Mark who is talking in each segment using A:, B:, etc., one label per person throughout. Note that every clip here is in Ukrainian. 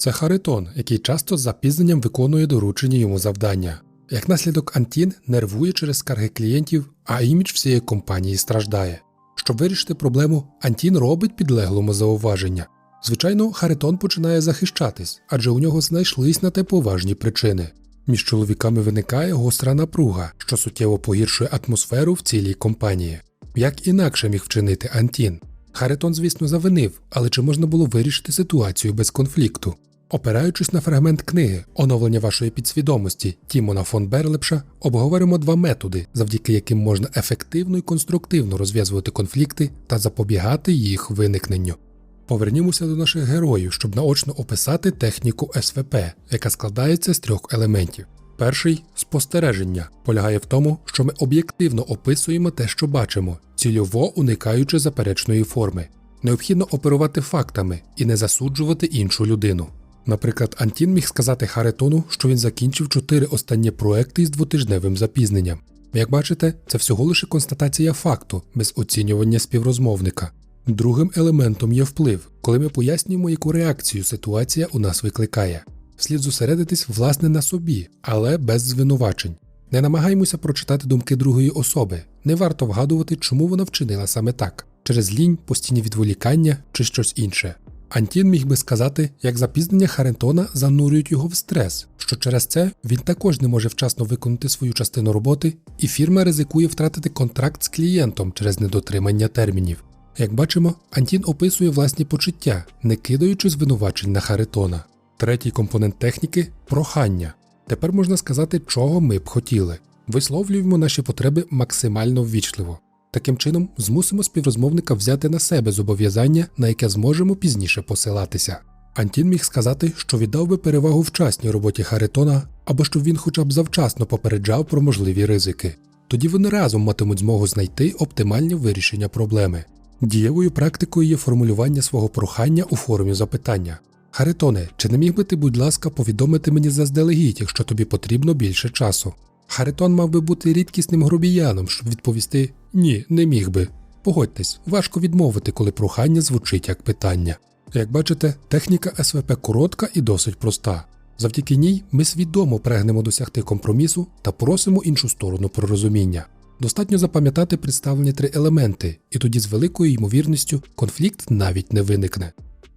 A: Це Харитон, який часто з запізненням виконує доручені йому завдання. Як наслідок Антін нервує через скарги клієнтів, а імідж всієї компанії страждає. Щоб вирішити проблему, Антін робить підлеглому зауваження. Звичайно, Харитон починає захищатись, адже у нього знайшлись на те поважні причини. Між чоловіками виникає гостра напруга, що суттєво погіршує атмосферу в цілій компанії. Як інакше міг вчинити Антін? Харитон, звісно, завинив, але чи можна було вирішити ситуацію без конфлікту? Опираючись на фрагмент книги Оновлення вашої підсвідомості Тімона фон Берлепша, обговоримо два методи, завдяки яким можна ефективно і конструктивно розв'язувати конфлікти та запобігати їх виникненню. Повернімося до наших героїв, щоб наочно описати техніку СВП, яка складається з трьох елементів. Перший спостереження полягає в тому, що ми об'єктивно описуємо те, що бачимо, цільово уникаючи заперечної форми. Необхідно оперувати фактами і не засуджувати іншу людину. Наприклад, Антін міг сказати Харитону, що він закінчив чотири останні проекти із двотижневим запізненням. Як бачите, це всього лише констатація факту без оцінювання співрозмовника. Другим елементом є вплив, коли ми пояснюємо, яку реакцію ситуація у нас викликає. Слід зосередитись власне на собі, але без звинувачень. Не намагаємося прочитати думки другої особи, не варто вгадувати, чому вона вчинила саме так, через лінь, постійні відволікання чи щось інше. Антін міг би сказати, як запізнення Харентона занурюють його в стрес, що через це він також не може вчасно виконати свою частину роботи, і фірма ризикує втратити контракт з клієнтом через недотримання термінів. Як бачимо, Антін описує власні почуття, не кидаючи звинувачень на Харитона. Третій компонент техніки прохання. Тепер можна сказати, чого ми б хотіли. Висловлюємо наші потреби максимально ввічливо. Таким чином, змусимо співрозмовника взяти на себе зобов'язання, на яке зможемо пізніше посилатися. Антін міг сказати, що віддав би перевагу вчасній роботі Харитона, або щоб він хоча б завчасно попереджав про можливі ризики. Тоді вони разом матимуть змогу знайти оптимальне вирішення проблеми. Дієвою практикою є формулювання свого прохання у формі запитання. Харитоне, чи не міг би ти, будь ласка, повідомити мені заздалегідь, якщо тобі потрібно більше часу? Харитон мав би бути рідкісним грубіяном, щоб відповісти ні, не міг би. Погодьтесь, важко відмовити, коли прохання звучить як питання. Як бачите, техніка СВП коротка і досить проста. Завдяки ній ми свідомо прагнемо досягти компромісу та просимо іншу сторону про розуміння. Достатньо запам'ятати представлені три елементи, і тоді з великою ймовірністю конфлікт навіть не виникне.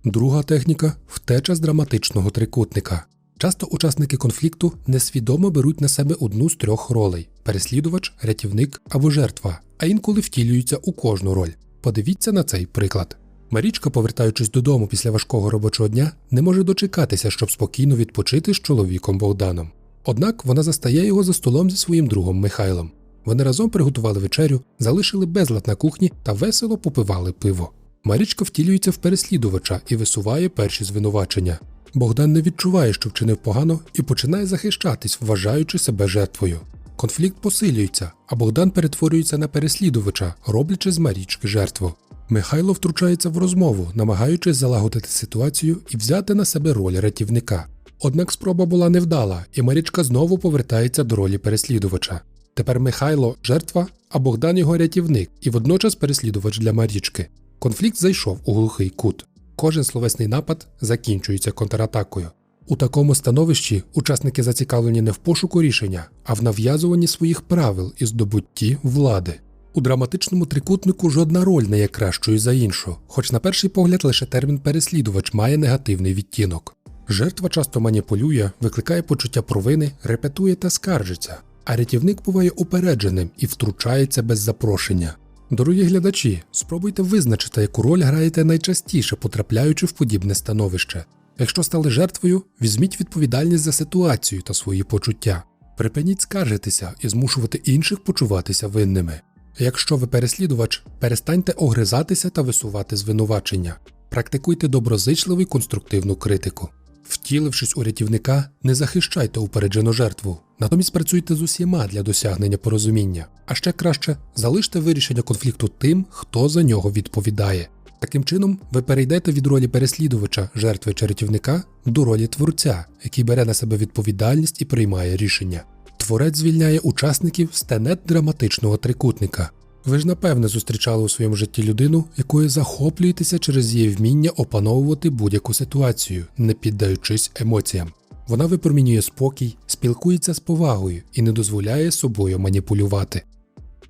A: Друга техніка втеча з драматичного трикутника. Часто учасники конфлікту несвідомо беруть на себе одну з трьох ролей: переслідувач, рятівник або жертва, а інколи втілюються у кожну роль. Подивіться на цей приклад. Марічка, повертаючись додому після важкого робочого дня, не може дочекатися, щоб спокійно відпочити з чоловіком Богданом. Однак вона застає його за столом зі своїм другом Михайлом. Вони разом приготували вечерю, залишили безлад на кухні та весело попивали пиво. Марічка втілюється в переслідувача і висуває перші звинувачення. Богдан не відчуває, що вчинив погано, і починає захищатись, вважаючи себе жертвою. Конфлікт посилюється, а Богдан перетворюється на переслідувача, роблячи з Марічки жертву. Михайло втручається в розмову, намагаючись залагодити ситуацію і взяти на себе роль рятівника. Однак спроба була невдала, і Марічка знову повертається до ролі переслідувача. Тепер Михайло жертва, а Богдан його рятівник і водночас переслідувач для Марічки. Конфлікт зайшов у глухий кут. Кожен словесний напад закінчується контратакою. У такому становищі учасники зацікавлені не в пошуку рішення, а в нав'язуванні своїх правил і здобутті влади. У драматичному трикутнику жодна роль не є кращою за іншу, хоч на перший погляд лише термін переслідувач має негативний відтінок. Жертва часто маніпулює, викликає почуття провини, репетує та скаржиться, а рятівник буває упередженим і втручається без запрошення. Дорогі глядачі, спробуйте визначити, яку роль граєте найчастіше, потрапляючи в подібне становище. Якщо стали жертвою, візьміть відповідальність за ситуацію та свої почуття. Припиніть скаржитися і змушувати інших почуватися винними. Якщо ви переслідувач, перестаньте огризатися та висувати звинувачення. Практикуйте доброзичливу і конструктивну критику. Втілившись у рятівника, не захищайте упереджену жертву, натомість працюйте з усіма для досягнення порозуміння. А ще краще залиште вирішення конфлікту тим, хто за нього відповідає. Таким чином, ви перейдете від ролі переслідувача, жертви чи рятівника до ролі творця, який бере на себе відповідальність і приймає рішення. Творець звільняє учасників з тенет драматичного трикутника. Ви ж напевне зустрічали у своєму житті людину, якою захоплюєтеся через її вміння опановувати будь-яку ситуацію, не піддаючись емоціям. Вона випромінює спокій, спілкується з повагою і не дозволяє собою маніпулювати.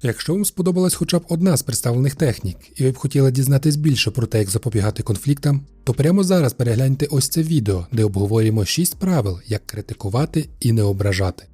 A: Якщо вам сподобалась хоча б одна з представлених технік, і ви б хотіли дізнатись більше про те, як запобігати конфліктам, то прямо зараз перегляньте ось це відео, де обговорюємо 6 правил, як критикувати і не ображати.